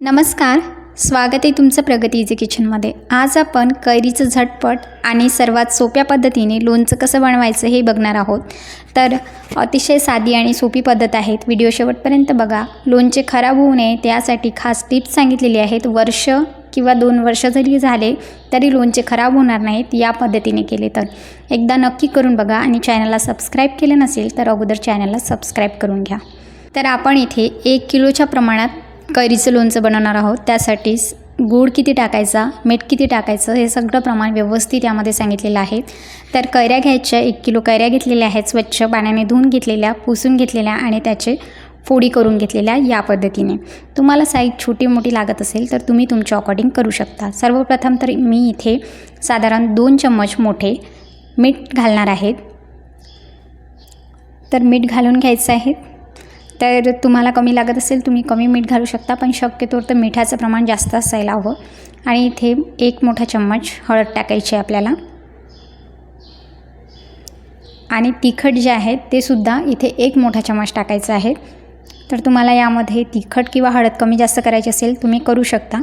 नमस्कार स्वागत आहे तुमचं प्रगती इझी किचनमध्ये. आज आपण कैरीचं झटपट आणि सर्वात सोप्या पद्धतीने लोणचं कसं बनवायचं हे बघणार आहोत. तर अतिशय साधी आणि सोपी पद्धत आहेत व्हिडिओ शेवटपर्यंत बघा. लोणचे खराब होऊ नये त्यासाठी खास टिप्स सांगितलेली आहेत. वर्ष किंवा दोन वर्ष जरी झाले तरी लोणचे खराब होणार नाहीत या पद्धतीने केले तर. एकदा नक्की करून बघा आणि चॅनलला सबस्क्राईब केलं नसेल तर अगोदर चॅनलला सबस्क्राईब करून घ्या. तर आपण इथे एक किलोच्या प्रमाणात कैरीचं लोणचं बनवणार आहोत. त्यासाठी गूळ किती टाकायचा मीठ किती टाकायचं हे सगळं प्रमाण व्यवस्थित यामध्ये सांगितलेलं आहे. तर कैऱ्या घ्यायच्या एक किलो कैऱ्या घेतलेल्या आहेत स्वच्छ पाण्याने धुवून घेतलेल्या पुसून घेतलेल्या आणि त्याचे फोडी करून घेतलेल्या या पद्धतीने. तुम्हाला साईज छोटी मोठी लागत असेल तर तुम्ही तुमच्या अकॉर्डिंग करू शकता. सर्वप्रथम तर मी इथे साधारण दोन चम्मच मोठे मीठ घालणार आहेत तर मीठ घालून घ्यायचं आहे. तर तुम्हाला कमी लागत असेल तुम्ही कमी मीठ घालू शकता पण शक्यतो तर मिठाचं प्रमाण जास्त असायला हवं. आणि इथे एक मोठा चम्मच हळद टाकायची आहे आपल्याला. आणि तिखट जे आहे ते सुद्धा इथे एक मोठा चम्मच टाकायचा आहे. तर तुम्हाला यामध्ये तिखट किंवा हळद कमी जास्त करायची असेल तुम्ही करू शकता.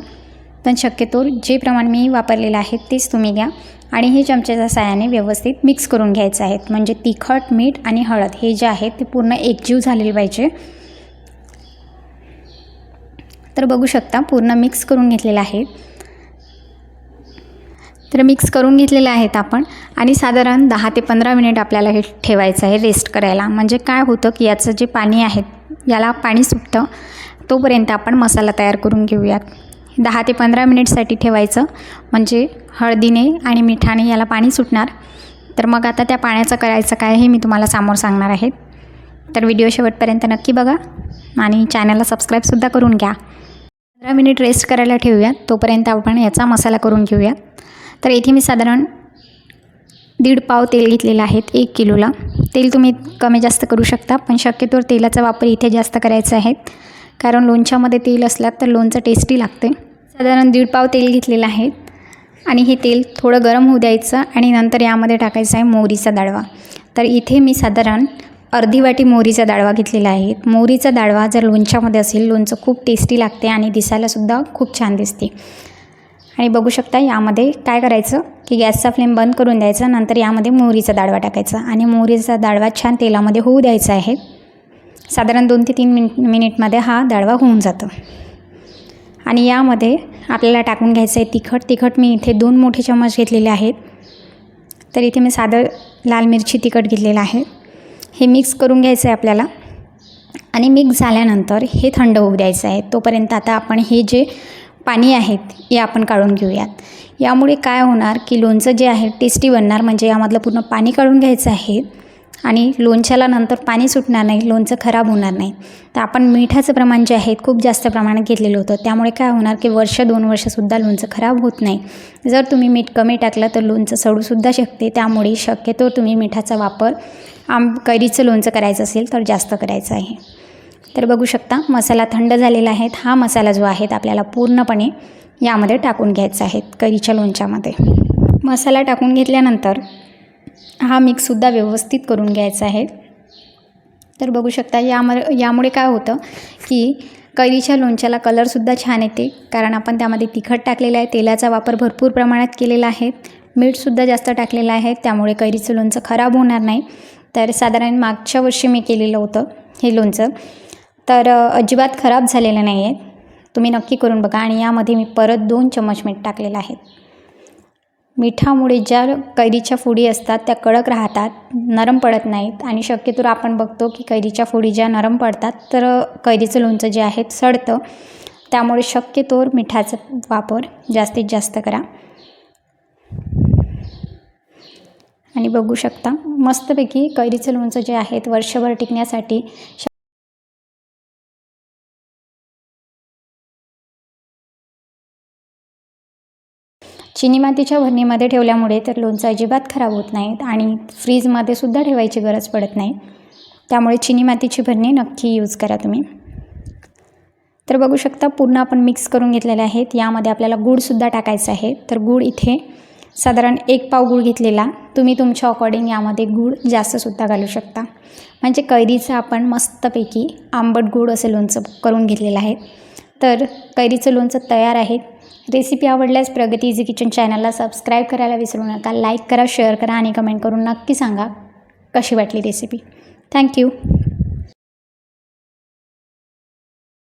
पण शक्यतो जे प्रमाण मी वापरलेलं आहे तेच तुम्ही घ्या. आणि हे चमच्याच्या साहाय्याने व्यवस्थित मिक्स करून घ्यायचं आहे म्हणजे तिखट मीठ आणि हळद हे जे आहे ते पूर्ण एकजीव झालेले पाहिजे. तर बघू शकता पूर्ण मिक्स करून घेतलेलं आहे. तर मिक्स करून घेतलेले आहेत आपण. आणि साधारण दहा ते पंधरा मिनिट आपल्याला हे ठेवायचं आहे रेस्ट करायला. म्हणजे काय होतं की याचं जे पाणी आहे याला पाणी सुटतं तोपर्यंत आपण मसाला तयार करून घेऊयात. दहा ते पंधरा मिनिटसाठी ठेवायचं. म्हणजे हळदीने आणि मिठाने याला पाणी सुटणार. तर मग आता त्या पाण्याचं करायचं काय हे मी तुम्हाला समोर सांगणार आहे. तर व्हिडिओ शेवटपर्यंत नक्की बघा आणि चॅनलला सबस्क्राईबसुद्धा करून घ्या. पंधरा मिनिट रेस्ट करायला ठेवूयात. तोपर्यंत आपण याचा मसाला करून घेऊयात. तर इथे मी साधारण दीड पाव तेल घेतलेलं आहे एक किलोला. तेल तुम्ही कमी जास्त करू शकता पण शक्यतोवर तेलाचा वापर इथे जास्त करायचा आहे. कारण लोणच्यामध्ये तेल असलं तर लोणचं टेस्टी लागते. साधारण दीड पाव तेल घेतलेलं आहे. आणि हे तेल थोडं गरम होऊ द्यायचं आणि नंतर यामध्ये टाकायचं आहे मोहरीचा दाळवा तर इथे मी साधारण अर्धी वाटी मोहरीचा दाळवा घेतलेला आहे. मोहरीचा दाळवा जर लोणच्यामध्ये असेल लोणचं खूप टेस्टी लागते आणि दिसायलासुद्धा खूप छान दिसते. आणि बघू शकता यामध्ये काय करायचं की गॅसचा फ्लेम बंद करून द्यायचा नंतर यामध्ये मोहरीचा दाळवा टाकायचा. आणि मोहरीचा दाळवा छान तेलामध्ये होऊ द्यायचा आहे. साधारण दोन ते तीन मिन मिनिटमध्ये हा दाळवा होऊन जातो. आणि यामध्ये आपल्याला टाकून घ्यायचं आहे तिखट. तिखट मी इथे दोन मोठे चम्मच घेतलेले आहेत. तर इथे मी साधं लाल मिरची तिखट घेतलेलं आहे. हे मिक्स करून घ्यायचं आहे आपल्याला. आणि मिक्स झाल्यानंतर हे थंड होऊ द्यायचं आहे. तोपर्यंत आता आपण हे जे पाणी आहेत हे आपण काढून घेऊयात. यामुळे काय होणार की लोणचं जे आहे टेस्टी बनणार. म्हणजे यामधलं पूर्ण पाणी काढून घ्यायचं आहे. आणि लोणच्याला नंतर पाणी सुटणार नाही लोणचं खराब होणार नाही. तर आपण मिठाचं प्रमाण जे आहे खूप जास्त प्रमाणात घेतलेलं होतं. त्यामुळे काय होणार की वर्ष दोन वर्षसुद्धा लोणचं खराब होत नाही. जर तुम्ही मीठ कमी टाकलं तर लोणचं सडूसुद्धा शकते. त्यामुळे शक्यतो तुम्ही मिठाचा वापर आम कैरीचं लोणचं करायचं असेल तर जास्त करायचं आहे. तर बघू शकता मसाला थंड झालेला आहे. हा मसाला जो आहे आपल्याला पूर्णपणे यामध्ये टाकून घ्यायचा आहे कैरीच्या लोणच्यामध्ये. मसाला टाकून घेतल्यानंतर हा मिक्ससुद्धा व्यवस्थित करून घ्यायचा आहे. तर बघू शकता यामुळे यामुळे काय होतं की कैरीच्या लोणच्याला कलरसुद्धा छान येते. कारण आपण त्यामध्ये तिखट टाकलेलं आहे तेलाचा वापर भरपूर प्रमाणात केलेला आहे. मीठसुद्धा जास्त टाकलेलं आहे त्यामुळे कैरीचं लोणचं खराब होणार नाही. तर साधारण मागच्या वर्षी मी केलेलं होतं हे लोणचं. तर अजिबात खराब झालेलं नाही आहे तुम्ही नक्की करून बघा आणि यामध्ये मी परत दोन चम्मच मीठ टाकलेलं आहे. मिठामुळे ज्या कैरीच्या फोडी असतात त्या कडक राहतात नरम पडत नाहीत. आणि शक्यतो आपण बघतो की कैरीच्या फोडी ज्या नरम पडतात तर कैरीचं लोणचं जे आहे सडतं. त्यामुळे शक्यतोवर मिठाचा वापर जास्तीत जास्त करा. आणि बघू शकता मस्तपैकी कैरीचं लोणचं जे आहेत वर्षभर टिकण्यासाठी चिनी मातीच्या भरणीमध्ये ठेवल्यामुळे तर लोणचं अजिबात खराब होत नाहीत आणि फ्रीजमध्ये सुद्धा ठेवायची गरज पडत नाही. त्यामुळे चिनी मातीची भरणी नक्की यूज करा तुम्ही. तर बघू शकता पूर्ण आपण मिक्स करून घेतलेले आहेत. यामध्ये आपल्याला गूळसुद्धा टाकायचं आहे. तर गूळ इथे साधारण एक पाव गूळ घेतलेला. तुम्ही तुमच्या अकॉर्डिंग यामध्ये गूळ जास्तसुद्धा घालू शकता. म्हणजे कैरीचं आपण मस्तपैकी आंबट गूळ असं लोणचं करून घेतलेलं आहे. तर कैरीचं लोणचं तयार आहे. रेसिपी आवडल्यास प्रगती इझी किचन चॅनलला सबस्क्राईब करायला विसरू नका लाईक करा शेअर करा आणि कमेंट करून नक्की सांगा कशी वाटली रेसिपी. थँक्यू.